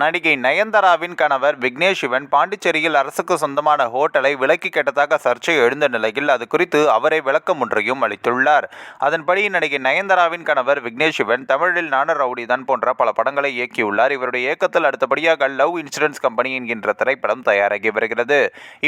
நடிகை நயன்தாராவின் கணவர் விக்னேஷ் சிவன் பாண்டிச்சேரியில் அரசுக்கு சொந்தமான ஹோட்டலை விலக்கி கேட்டதாக சர்ச்சை எழுந்த நிலையில் அது குறித்து அவரே விளக்கம் ஒன்றையும் அளித்துள்ளார். அதன்படி நடிகை நயன்தாராவின் கணவர் விக்னேஷ் சிவன் தமிழில் நான ரவுடிதான் போன்ற பல படங்களை இயக்கியுள்ளார். இவருடைய இயக்கத்தில் அடுத்தபடியாக லவ் இன்சூரன்ஸ் கம்பெனி என்கின்ற திரைப்படம் தயாராகி வருகிறது.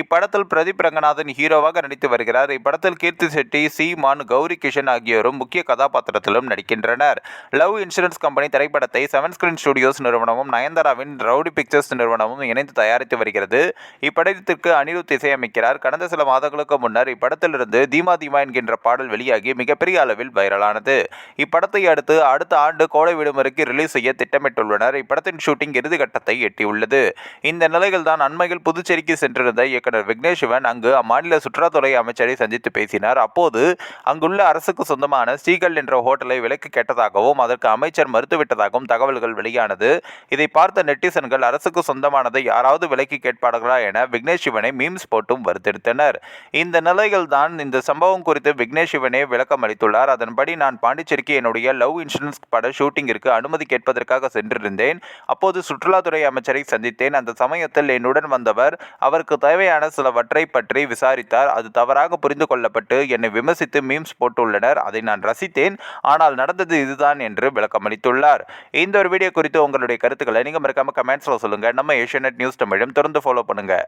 இப்படத்தில் பிரதீப் ரங்கநாதன் ஹீரோவாக நடித்து வருகிறார். இப்படத்தில் கீர்த்தி செட்டி சீமான் கௌரி கிஷன் ஆகியோரும் முக்கிய கதாபாத்திரத்திலும் நடிக்கின்றனர். லவ் இன்சூரன்ஸ் கம்பெனி திரைப்படத்தை செவன் ஸ்கிரீன் ஸ்டுடியோஸ் நிறுவனமும் இந்தியாவின் ரவுடி பிக்சர்ஸ் நிறுவனமும் இணைந்து தயாரித்து வருகிறது. இப்படத்திற்கு அனிருத் இசையமைக்கிறார். கடந்த சில மாதங்களுக்கு முன்னர் இப்படத்திலிருந்து தீமா தீமா என்கின்ற பாடல் வெளியாகி மிகப்பெரிய அளவில் வைரலானது. இப்படத்தை அடுத்து அடுத்த ஆண்டு கோடை விடுமுறைக்கு ரிலீஸ் செய்ய திட்டமிட்டுள்ளனர். இப்படத்தின் ஷூட்டிங் இறுதி கட்டத்தை எட்டியுள்ளது. இந்த நிலையில் தான் அண்மையில் புதுச்சேரிக்கு சென்றிருந்த இயக்குனர் விக்னேஷ் சிவன் அங்கு அம்மாநில சுற்றுலாத்துறை அமைச்சரை சந்தித்து பேசினார். அப்போது அங்குள்ள அரசுக்கு சொந்தமான ஸ்ரீகல் என்ற ஹோட்டலை விலக்கு கேட்டதாகவும் அதற்கு அமைச்சர் மறுத்துவிட்டதாகவும் தகவல்கள் வெளியானது. இதை பார்த்த நெட்டிசன்கள் அரசுக்கு சொந்தமானதை யாராவது விலக்கி கேட்பார்களா என விக்னேஷ் சிவனை மீம்ஸ் போட்டும் வருத்தெடுத்தனர். இந்த நிலையில் தான் இந்த சம்பவம் குறித்து விக்னேஷ் சிவனே விளக்கம் அளித்துள்ளார். அதன்படி நான் பாண்டிச்சேரிக்கு என்னுடைய லவ் இன்சூரன்ஸ் பட ஷூட்டிங்கிற்கு அனுமதி கேட்பதற்காக சென்றிருந்தேன். அப்போது சுற்றுலாத்துறை அமைச்சரை சந்தித்தேன். அந்த சமயத்தில் என்னுடன் வந்தவர் அவருக்கு தேவையான சிலவற்றை பற்றி விசாரித்தார். அது தவறாக புரிந்து கொள்ளப்பட்டு என்னை விமர்சித்து மீம்ஸ் போட்டுள்ளனர். அதை நான் ரசித்தேன். ஆனால் நடந்தது இதுதான் என்று விளக்கமளித்துள்ளார். இந்த ஒரு வீடியோ குறித்து உங்களுடைய கருத்துக்களை நீங்கள் மறக்காமல் கமெண்ட்ஸில் சொல்லுங்கள் நம்ம ஏஷியநெட் நியூஸ் தமிழும். தொடர்ந்து ஃபாலோ பண்ணுங்கள்